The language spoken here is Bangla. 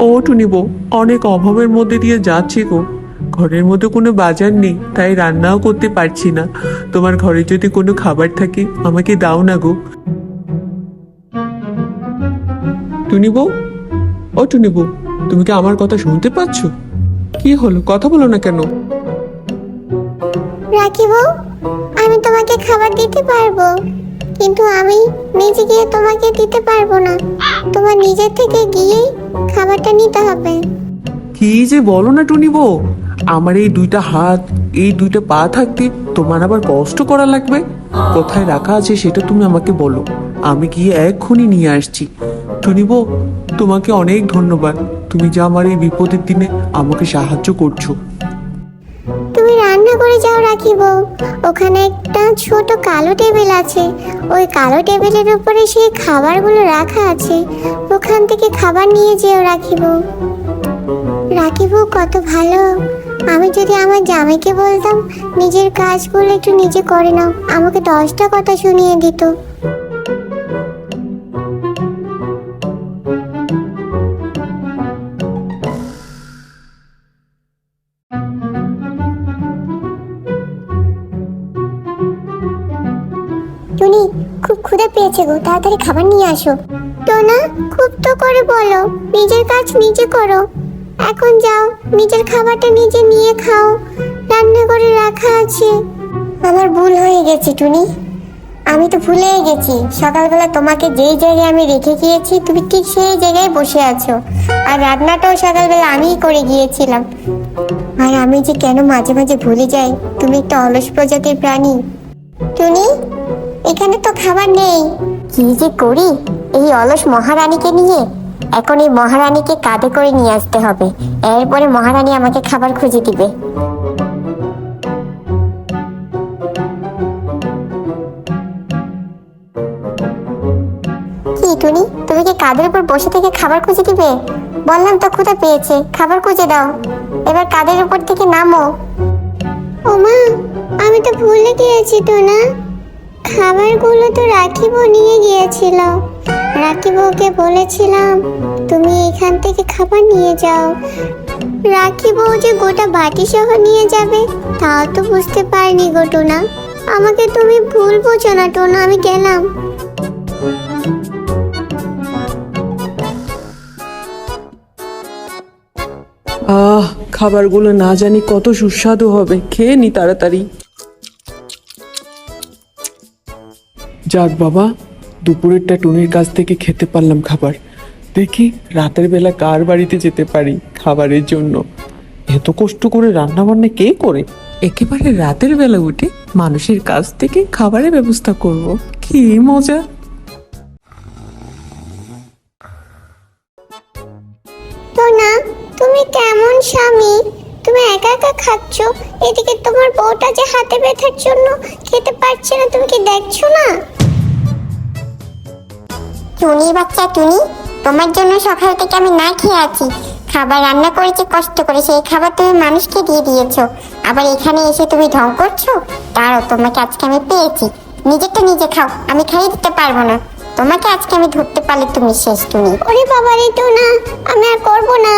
টুনিব অনেক অভাবের মধ্যে দিয়ে যাচ্ছি গো। ঘরের মধ্যে কোনো বাজার নেই, তাই রান্নাও করতে পারছি না। তোমার ঘরে যদি কোনো খাবার থাকে, আমাকে দাও না গো। টুনিব ও টুনিব তুমি কি আমার কথা শুনতে পাচ্ছ? কি হলো? কথা বলো না কেন? রাখিব আমি তোমাকে খাবার দিতে পারব, কিন্তু আমি নিজে গিয়ে তোমাকে দিতে পারব না। তোমার নিজের থেকে গিয়েই খাবারটা নিতে হবে। কি যে বলো না টুনি বউ, আমার এই দুইটা হাত, এই দুইটা পা থাকতে তোমার আবার কষ্ট করা লাগবে? কোথায় রাখা আছে সেটা তুমি আমাকে বলো। আমি গিয়ে এক্ষুনি নিয়ে আসছি। টুনি বউ, তোমাকে অনেক ধন্যবাদ। তুমি যা আমার এই বিপদের দিনে আমাকে সাহায্য করছ। যাও যাও রাখিব ওখানে একটা ছোট কালো টেবিল আছে। ওই কালো টেবিলের উপরে সেই খাবারগুলো রাখা আছে। ওখান থেকে খাবার নিয়ে যেও রাখিব রাখিব কত ভালো। আমি যদি আমার জামাইকে বলতাম, নিজের কাজগুলো একটু নিজে করে নাও, আমাকে দশটা কথা শুনিয়ে দিত। টুনি খুব ক্ষুধা পেয়েছে গো, তাড়াতাড়ি খাবার নিয়ে আসো। টোনা খুব তো করে বলো, নিজের কাজ নিজে করো। এখন যাও, নিজের খাবারটা নিজে নিয়ে খাও রান্না করে রাখা আছে। আমার ভুল হয়ে গেছে, টুনি। আমি তো ভুলেই গেছি, সকালবেলা তোমাকে যেই জায়গায় আমি রেখে গিয়েছি, তুমি ঠিক সেই জায়গায় বসে আছো। আর রান্নাটাও সকালবেলা আমিই করে গিয়েছিলাম। আর আমি যে কেন মাঝে মাঝে ভুলে যাই, তুমি একটা অলস প্রজাতির প্রাণী। টুনি এখানে তো খাবার নেই। কি যে করি? এই অলস মহারানীকে নিয়ে এখন এই মহারানীকে কাঁধে করে নিয়ে আসতে হবে। এরপরে মহারানী আমাকে খাবার খুঁজে দিবে। কি টুনি, তুমি কি কাঁধের উপর বসে থেকে খাবার খুঁজে দিবে? বললাম তো ক্ষুধা পেয়েছে, খাবার খুঁজে দাও। এবার কাঁধের উপর থেকে নামো। ওমা, আমি তো ভুলে গিয়েছি তো না খাবারগুলো তো রাখিব নিয়ে গিয়েছিল। রাখিবকে বলেছিলাম, তুমি এখান থেকে খাবার নিয়ে যাও। রাখিব যে গোটা বাটি সহ নিয়ে যাবে, তাও তো বুঝতে পারিনি গো টোনা। আমাকে তুমি ভুল বোঝো না টোনা, আমি গেলাম। আহ, খাবারগুলো না জানি কত সুস্বাদু হবে। খেয়ে নি তাড়াতাড়ি। যাক বাবা দুপুরেরটা টুনির কাছ থেকে খেতে পারলাম খাবার। দেখি রাতের বেলা কার বাড়িতে যেতে পারি খাবারের জন্য। এত কষ্ট করে রান্না বান্না কে করে? একেবারে রাতের বেলা উঠে মানুষের কাছ থেকে খাবারের ব্যবস্থা করব। কি মজা। টোনা তুমি কেমন স্বামী? তুমি একা একা খাচ্ছ? এদিকে তোমার বউটা যে হাতে ব্যথার জন্য খেতে পারছে না তুমি কি দেখছ না? টুনি বাচ্চা টুনি তোমার জন্য সকাল থেকে আমি না খেয়ে আছি। খাবার রান্না করেছি, কষ্ট করে। সেই খাবার তুমি মানুষকে দিয়ে দিয়েছ। আবার এখানে এসে তুমি ঢং করছ? তারও তোমাকে আজকে আমি পেয়েছি। নিজেরটা নিজে খাও, আমি খাইয়ে দিতে পারব না। তোমাকে আজকে আমি ধরতে পারলে তুমি শেষ তুমি। ওরে বাবা রে না, আমি আর করব না।